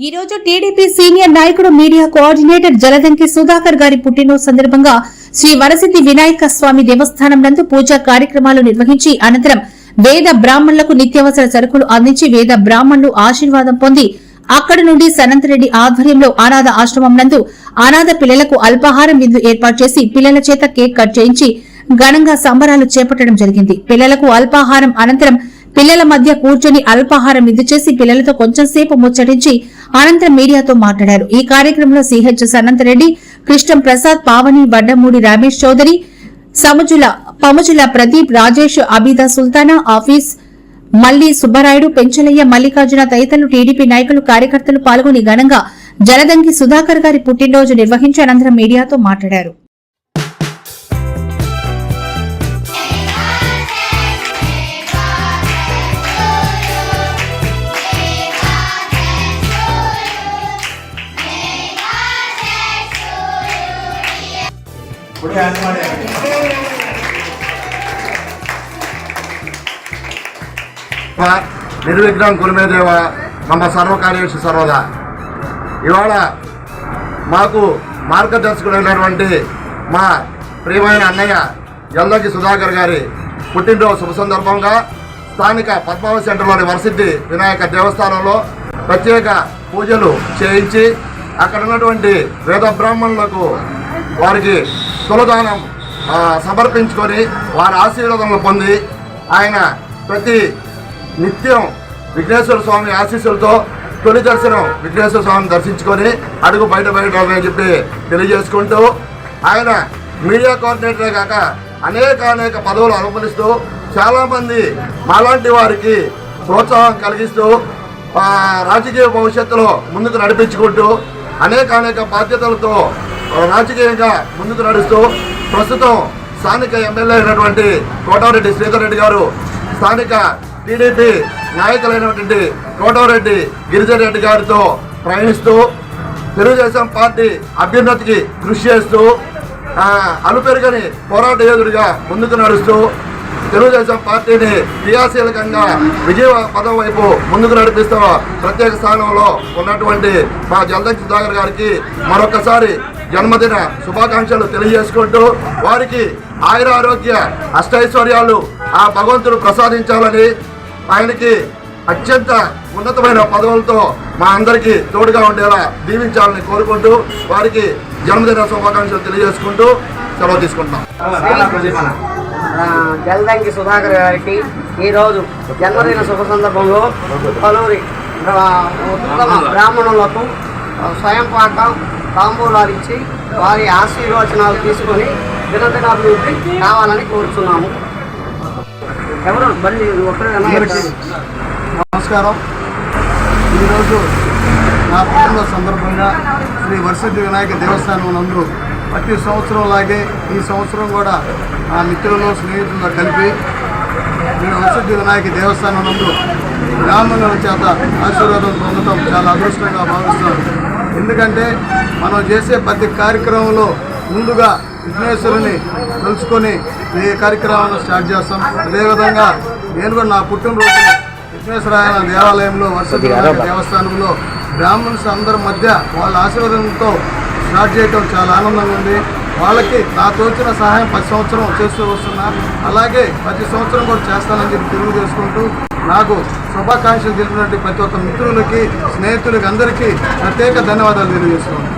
ఈ రోజు TDP senior నాయకుడు మీడియా కోఆర్డినేటర్ జలదంకి సుధాకర్ గారి పుట్టినరోజు సందర్భంగా శ్రీ వరసిద్ది వినాయక స్వామి దేవస్థానం నందు పూజా కార్యక్రమాలు నిర్వహించి అనంతరం వేద బ్రాహ్మణులకు నిత్యావసర సరుకులు అందించి వేద బ్రాహ్మణులు ఆశీర్వాదం పొంది అక్కడి నుండి సనంతరెడ్డి ఆధ్వర్యంలో అనాథ ఆశ్రమం నందు అనాథ పిల్లలకు అల్పాహారం విందు ఏర్పాటు చేసి పిల్లల చేత కేక్ కట్ చేయించి ఘనంగా సంబరాలు చేపట్టడం జరిగింది. పిల్లలకు అల్పాహారం అనంతరం పిల్లల మధ్య కూర్చొని అల్పాహారం విందు చేసి పిల్లలతో కొంచెం సేపు ముచ్చటించి అనంతరం మీడియాతో మాట్లాడారు. ఈ కార్యక్రమంలో సిహెచ్ సనంతరెడ్డి కృష్ణం ప్రసాద్ పావని వడ్డమూడి రమేష్ చౌదరి సముజుల పముజుల ప్రదీప్ రాజేష్ అబీదా సుల్తానా ఆఫీస్ మల్లి సుబ్బరాయుడు పెంచలయ్య మల్లికార్జున తదితరులు టీడీపీ నాయకులు కార్యకర్తలు పాల్గొని ఘనంగా జలదంగి సుధాకర్ గారి పుట్టినరోజు నిర్వహించి అనంతరం మీడియాతో మాట్లాడారు. ఇప్పుడు హ్యాండ్ ಮಾಡಿ నిర్విఘ్నం గురుమేదేవ మమ్మ సర్వకార్యేషు సర్వదా. ఇవాళ మాకు మార్గదర్శకుడైనటువంటి మా ప్రియమైన అన్నయ్య ఎల్లకి సుధాకర్ గారి పుట్టినరోజు శుభ సందర్భంగా స్థానిక పద్మావతి సెంటర్లోని వరసిద్ధి వినాయక దేవస్థానంలో ప్రత్యేక పూజలు చేయించి అక్కడ ఉన్నటువంటి వేద బ్రాహ్మణులకు వారికి తులదానం సమర్పించుకొని వారి ఆశీర్వాదములు పొంది ఆయన ప్రతి నిత్యం విఘ్నేశ్వర స్వామి ఆశీస్సులతో తొలి దర్శనం విఘ్నేశ్వర స్వామిని దర్శించుకొని అడుగు బయట బయట అని చెప్పి తెలియజేసుకుంటూ ఆయన మీడియా కోఆర్డినేటరే కాక అనేక అనేక పదవులు అనుమతిస్తూ చాలామంది మాలాంటి వారికి ప్రోత్సాహం కలిగిస్తూ రాజకీయ భవిష్యత్తులో ముందుకు నడిపించుకుంటూ అనేక అనేక బాధ్యతలతో రాజకీయంగా ముందుకు నడుస్తూ ప్రస్తుతం స్థానిక ఎమ్మెల్యే అయినటువంటి కోటారెడ్డి శ్రీధర్ రెడ్డి గారు స్థానిక టీడీపీ నాయకులైనటువంటి కోటారెడ్డి గిరిజన్ రెడ్డి గారితో ప్రయాణిస్తూ తెలుగుదేశం పార్టీ అభ్యున్నతికి కృషి చేస్తూ ఆ, అలుపెరుగని పోరాట యోధుడిగా ముందుకు నడుస్తూ తెలుగుదేశం పార్టీని క్రియాశీలకంగా విజయ పదం వైపు ముందుకు నడిపిస్తూ ప్రత్యేక స్థానంలో ఉన్నటువంటి మా జలదక్ష సుధాకర్ గారికి మరొకసారి జన్మదిన శుభాకాంక్షలు తెలియజేసుకుంటూ వారికి ఆయుర ఆరోగ్య అష్టైశ్వర్యాలు ఆ భగవంతుడు ప్రసాదించాలని ఆయనకి అత్యంత ఉన్నతమైన పదవులతో మా అందరికీ తోడుగా ఉండేలా దీవించాలని కోరుకుంటూ వారికి జన్మదిన శుభాకాంక్షలు తెలియజేసుకుంటూ సెలవు తీసుకుంటున్నాం. జలదంకి సుధాకర్ గారికి ఈరోజు జన్మదిన శుభ సందర్భంలో పలువురి ఉత్తమ బ్రాహ్మణులకు స్వయం పాకం తాంబూలాలు ఇచ్చి వారి ఆశీర్వచనాలు తీసుకొని దినదినాభివృద్ధి కావాలని కోరుచున్నాము. ఎవరు? బండి నమస్కారం. ఈరోజు నా పుట్టిన సందర్భంగా శ్రీ వరసిద్ధి వినాయక దేవస్థానం నందు ప్రతి సంవత్సరం లాగే ఈ సంవత్సరం కూడా నా మిత్రులు స్నేహితులతో కలిపి నేను వసతి వినాయక దేవస్థానం నందు బ్రాహ్మణుల చేత ఆశీర్వాదం పొందడం చాలా అదృష్టంగా భావిస్తున్నాను. ఎందుకంటే మనం చేసే ప్రతి కార్యక్రమంలో ముందుగా విఘ్నేశ్వరుని తెలుసుకొని ఈ కార్యక్రమాలను స్టార్ట్ చేస్తాం. అదేవిధంగా నేను కూడా నా పుట్టినరోజు విఘ్నేశ్వరాయన దేవాలయంలో వసతి దేవస్థానంలో బ్రాహ్మణ్స్ అందరి మధ్య వాళ్ళ ఆశీర్వాదంతో స్టార్ట్ చేయటం చాలా ఆనందంగా ఉంది. వాళ్ళకి నా తోచిన సహాయం ప్రతి సంవత్సరం చేస్తూ వస్తున్నా. అలాగే ప్రతి సంవత్సరం కూడా చేస్తానని చెప్పి తెలియజేసుకుంటూ నాకు శుభాకాంక్షలు తెలిపినటువంటి ప్రతి ఒక్క మిత్రులకి స్నేహితులకి అందరికీ ప్రత్యేక ధన్యవాదాలు తెలియజేస్తున్నాను.